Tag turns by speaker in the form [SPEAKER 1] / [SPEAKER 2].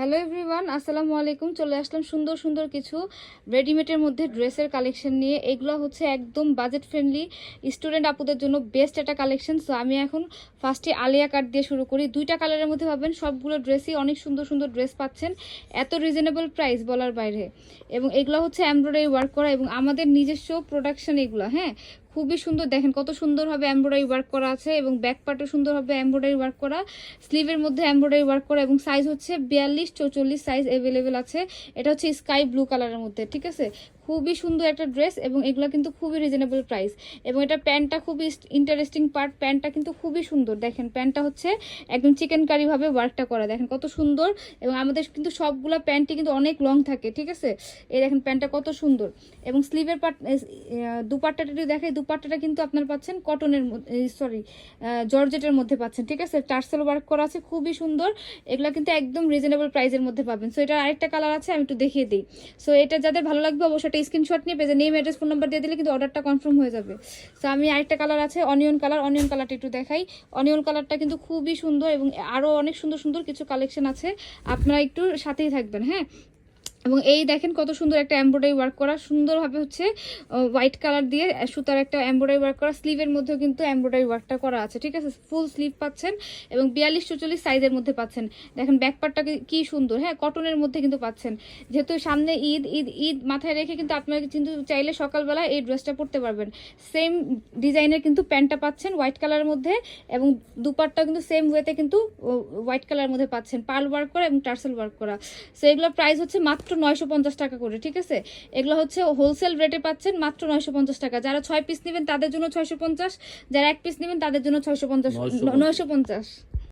[SPEAKER 1] Hello everyone, আসসালামু আলাইকুম। চলে আসলাম সুন্দর সুন্দর কিছু রেডিমেডের মধ্যে ড্রেসের কালেকশন নিয়ে। এগুলো হচ্ছে একদম বাজেট ফ্রেন্ডলি স্টুডেন্ট আপুদের জন্য বেস্ট একটা কালেকশন। সো আমি এখন ফার্স্টে আলিয়া কাট দিয়ে শুরু করি। দুইটা কালারের মধ্যে পাবেন, সবগুলো ড্রেসই অনেক সুন্দর সুন্দর ড্রেস পাচ্ছেন। এত রিজনেবল প্রাইস বলার বাইরে। এবং এগুলো হচ্ছে এমব্রয়ডারি ওয়ার্ক করা এবং আমাদের নিজস্ব প্রোডাকশন এগুলো হ্যাঁ? খুবই সুন্দর। দেখেন কত সুন্দরভাবে এমব্রয়ডারি ওয়ার্ক করা আছে এবং ব্যাক পার্টও সুন্দরভাবে এমব্রয়ডারি ওয়ার্ক করা। স্লিভের মধ্যে এমব্রয়ডারি ওয়ার্ক করা এবং সাইজ হচ্ছে বিয়াল্লিশ, চৌচল্লিশ সাইজ অ্যাভেলেবেল আছে। এটা হচ্ছে স্কাই ব্লু কালারের মধ্যে, ঠিক আছে? খুবই সুন্দর একটা ড্রেস এবং এগুলো কিন্তু খুবই রিজনেবল প্রাইস এবং এটা প্যান্টটা খুবই ইন্টারেস্টিং পার্ট প্যান্টটা কিন্তু খুবই সুন্দর। দেখেন, প্যান্টটা হচ্ছে একদম চিকেন কারিভাবে ওয়ার্কটা করা। দেখেন, কত সুন্দর এবং আমাদের কিন্তু সবগুলো প্যান্টই কিন্তু অনেক লং থাকে, ঠিক আছে? এই দেখেন, প্যান্টটা কত সুন্দর। এবং স্লিভের পার্ট দুপাট্টাটা যদি দেখে দুপাট্টাটা কিন্তু আপনার পাচ্ছেন কটনের সরি জর্জেটের মধ্যে পাচ্ছেন, ঠিক আছে? টার্সেল ওয়ার্ক করা আছে, খুবই সুন্দর। এগুলো কিন্তু একদম রিজনেবল প্রাইসের মধ্যে পাবেন। সো এটার আরেকটা কালার আছে, আমি একটু দেখিয়ে দিই। সো এটা যাদের ভালো লাগবে, অবশ্যই স্ক্রিনশট নিয়ে পেজে নেম অ্যাড্রেস ফোন নাম্বার দিয়ে দিলে কিন্তু অর্ডারটা কনফার্ম হয়ে যাবে। তো আমি আরেকটা কালার আছে অনিয়ন কালার অনিয়ন কালারটা একটু দেখাই। অনিয়ন কালারটা কিন্তু খুবই সুন্দর এবং আরও অনেক সুন্দর সুন্দর কিছু কালেকশন আছে। আপনারা একটু সাথেই থাকবেন হ্যাঁ? এবং এই দেখেন কত সুন্দর একটা এমব্রয়ডারি ওয়ার্ক করা। সুন্দরভাবে হচ্ছে হোয়াইট কালার দিয়ে সুতার একটা এমব্রয়ডারি ওয়ার্ক করা। স্লিভের মধ্যেও কিন্তু এমব্রয়ডারি ওয়ার্কটা করা আছে, ঠিক আছে? ফুল স্লিভ পাচ্ছেন এবং বিয়াল্লিশ চল্লিশ সাইজের মধ্যে পাচ্ছেন। দেখেন ব্যাকপারটা কি সুন্দর হ্যাঁ? কটনের মধ্যে কিন্তু পাচ্ছেন। যেহেতু সামনে ঈদ ঈদ ঈদ মাথায় রেখে কিন্তু আপনারা কিন্তু চাইলে সকালবেলা এই ড্রেসটা পরতে পারবেন। সেম ডিজাইনের কিন্তু প্যান্টটা পাচ্ছেন হোয়াইট কালারের মধ্যে এবং দুপাটটা কিন্তু সেম ওয়েতে কিন্তু হোয়াইট কালারের মধ্যে পাচ্ছেন। পার্ল ওয়ার্ক করা এবং টার্সেল ওয়ার্ক করা। সো এগুলোর প্রাইস হচ্ছে মাত্র নয়শো পঞ্চাশ টাকা করে ঠিক আছে? এগুলো হচ্ছে হোলসেল রেটে পাচ্ছেন মাত্র নয়শো পঞ্চাশ টাকা। যারা ছয় পিস নেবেন তাদের জন্য ছয়শো পঞ্চাশ যারা এক পিস নেবেন তাদের জন্য ছয়শো পঞ্চাশ। নয়শো পঞ্চাশ।